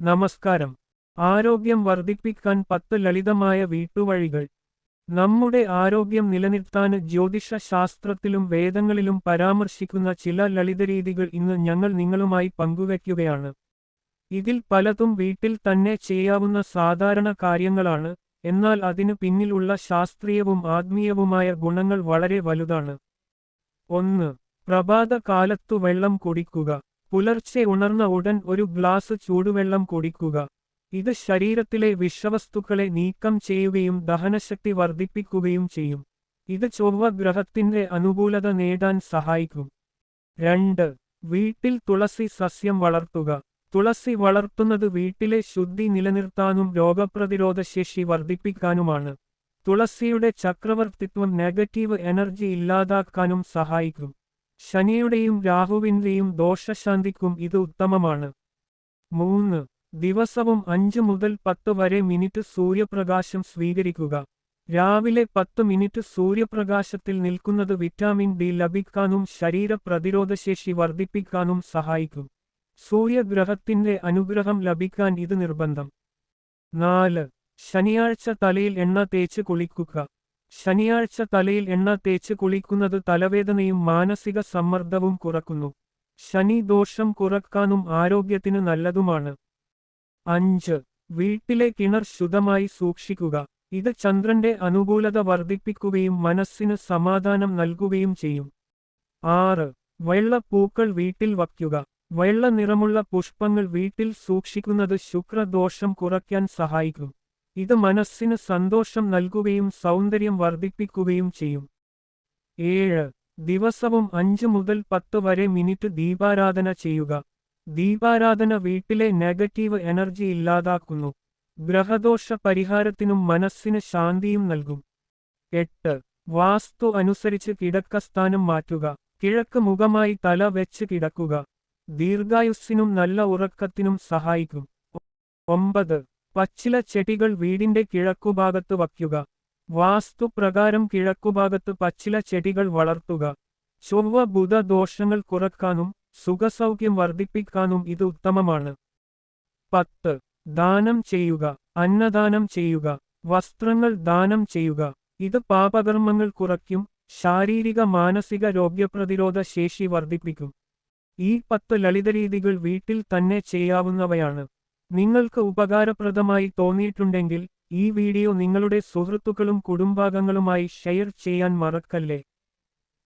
നമസ്കാരം. ആരോഗ്യം വർദ്ധിപ്പിക്കാൻ പത്ത് ലളിതമായ വീട്ടുവഴികൾ. നമ്മുടെ ആരോഗ്യം നിലനിർത്താൻ ജ്യോതിഷ ശാസ്ത്രത്തിലും വേദങ്ങളിലും പരാമർശിക്കുന്ന ചില ലളിതരീതികൾ ഇന്ന് ഞങ്ങൾ നിങ്ങളുമായി പങ്കുവയ്ക്കുകയാണ്. ഇതിൽ പലതും വീട്ടിൽ തന്നെ ചെയ്യാവുന്ന സാധാരണ കാര്യങ്ങളാണ് എന്നാൽ അതിനു പിന്നിലുള്ള ശാസ്ത്രീയവും ആത്മീയവുമായ ഗുണങ്ങൾ വളരെ വലുതാണ്. ഒന്ന്. പ്രഭാത കാലത്തു വെള്ളം കുടിക്കുക. പുലർച്ചെ ഉണർന്ന ഉടൻ ഒരു ഗ്ലാസ് ചൂടുവെള്ളം കുടിക്കുക. ഇത് ശരീരത്തിലെ വിഷവസ്തുക്കളെ നീക്കം ചെയ്യുകയും ദഹനശക്തി വർദ്ധിപ്പിക്കുകയും ചെയ്യും. ഇത് ചൊവ്വ ഗ്രഹത്തിന്റെ അനുകൂലത നേടാൻ സഹായിക്കും. രണ്ട്. വീട്ടിൽ തുളസി സസ്യം വളർത്തുക. തുളസി വളർത്തുന്നത് വീട്ടിലെ ശുദ്ധി നിലനിർത്താനും രോഗപ്രതിരോധ ശേഷി വർദ്ധിപ്പിക്കാനുമാണ്. തുളസിയുടെ ചക്രവർത്തിത്വം നെഗറ്റീവ് എനർജി ഇല്ലാതാക്കാനും സഹായിക്കും. ശനിയുടെയും രാഹുവിന്റെയും ദോഷശാന്തിക്കും ഇത് ഉത്തമമാണ്. മൂന്ന് ദിവസവും അഞ്ച് മുതൽ പത്ത് വരെ മിനിറ്റ് സൂര്യപ്രകാശം സ്വീകരിക്കുക. രാവിലെ പത്ത് മിനിറ്റ് സൂര്യപ്രകാശത്തിൽ നിൽക്കുന്നത് വിറ്റാമിൻ ഡി ലഭിക്കാനും ശരീര പ്രതിരോധശേഷി വർദ്ധിപ്പിക്കാനും സഹായിക്കും. സൂര്യഗ്രഹത്തിന്റെ അനുഗ്രഹം ലഭിക്കാൻ ഇത് നിർബന്ധം. നാല് ശനിയാഴ്ച തലയിൽ എണ്ണ തേച്ച് കുളിക്കുക. ശനിയാഴ്ച തലയിൽ എണ്ണ തേച്ച് കുളിക്കുന്നത് തലവേദനയും മാനസിക സമ്മർദ്ദവും കുറക്കുന്നു. ശനി ദോഷം കുറക്കാനും ആരോഗ്യത്തിന് നല്ലതുമാണ്. അഞ്ച്. വീട്ടിലെ കിണർ ശുദ്ധമായി സൂക്ഷിക്കുക. ഇത് ചന്ദ്രന്റെ അനുകൂലത വർദ്ധിപ്പിക്കുകയും മനസ്സിന് സമാധാനം നൽകുകയും ചെയ്യും. ആറ്. വെള്ളപ്പൂക്കൾ വീട്ടിൽ വയ്ക്കുക. വെള്ള നിറമുള്ള പുഷ്പങ്ങൾ വീട്ടിൽ സൂക്ഷിക്കുന്നത് ശുക്രദോഷം കുറയ്ക്കാൻ സഹായിക്കും. ഇത് മനസ്സിന് സന്തോഷം നൽകുകയും സൗന്ദര്യം വർദ്ധിപ്പിക്കുകയും ചെയ്യും. ഏഴ്. ദിവസവും അഞ്ച് മുതൽ പത്ത് വരെ മിനിറ്റ് ദീപാരാധന ചെയ്യുക. ദീപാരാധന വീട്ടിലെ നെഗറ്റീവ് എനർജി ഇല്ലാതാക്കുന്നു. ഗ്രഹദോഷ പരിഹാരത്തിനും മനസ്സിന് ശാന്തിയും നൽകും. എട്ട്. വാസ്തു അനുസരിച്ച് കിടക്കസ്ഥാനം മാറ്റുക. കിഴക്ക് മുഖമായി തല വെച്ച് കിടക്കുക. ദീർഘായുസ്സിനും നല്ല ഉറക്കത്തിനും സഹായിക്കും. ഒമ്പത്. പച്ചില ചെടികൾ വീടിന്റെ കിഴക്കുഭാഗത്ത് വയ്ക്കുക. വാസ്തുപ്രകാരം കിഴക്കുഭാഗത്ത് പച്ചില ചെടികൾ വളർത്തുക. ചൊവ്വ ബുധ ദോഷങ്ങൾ കുറക്കാനും സുഖസൗഖ്യം വർദ്ധിപ്പിക്കാനും ഇത് ഉത്തമമാണ്. പത്ത്. ദാനം ചെയ്യുക. അന്നദാനം ചെയ്യുക. വസ്ത്രങ്ങൾ ദാനം ചെയ്യുക. ഇത് പാപകർമ്മങ്ങൾ കുറയ്ക്കും ശാരീരിക മാനസിക രോഗപ്രതിരോധ ശേഷി വർദ്ധിപ്പിക്കും. ഈ പത്ത് ലളിതരീതികൾ വീട്ടിൽ തന്നെ ചെയ്യാവുന്നവയാണ്. നിങ്ങൾക്ക് ഉപകാരപ്രദമായി തോന്നിയിട്ടുണ്ടെങ്കിൽ ഈ വീഡിയോ നിങ്ങളുടെ സുഹൃത്തുക്കളും കുടുംബാംഗങ്ങളുമായി ഷെയർ ചെയ്യാൻ മറക്കല്ലേ?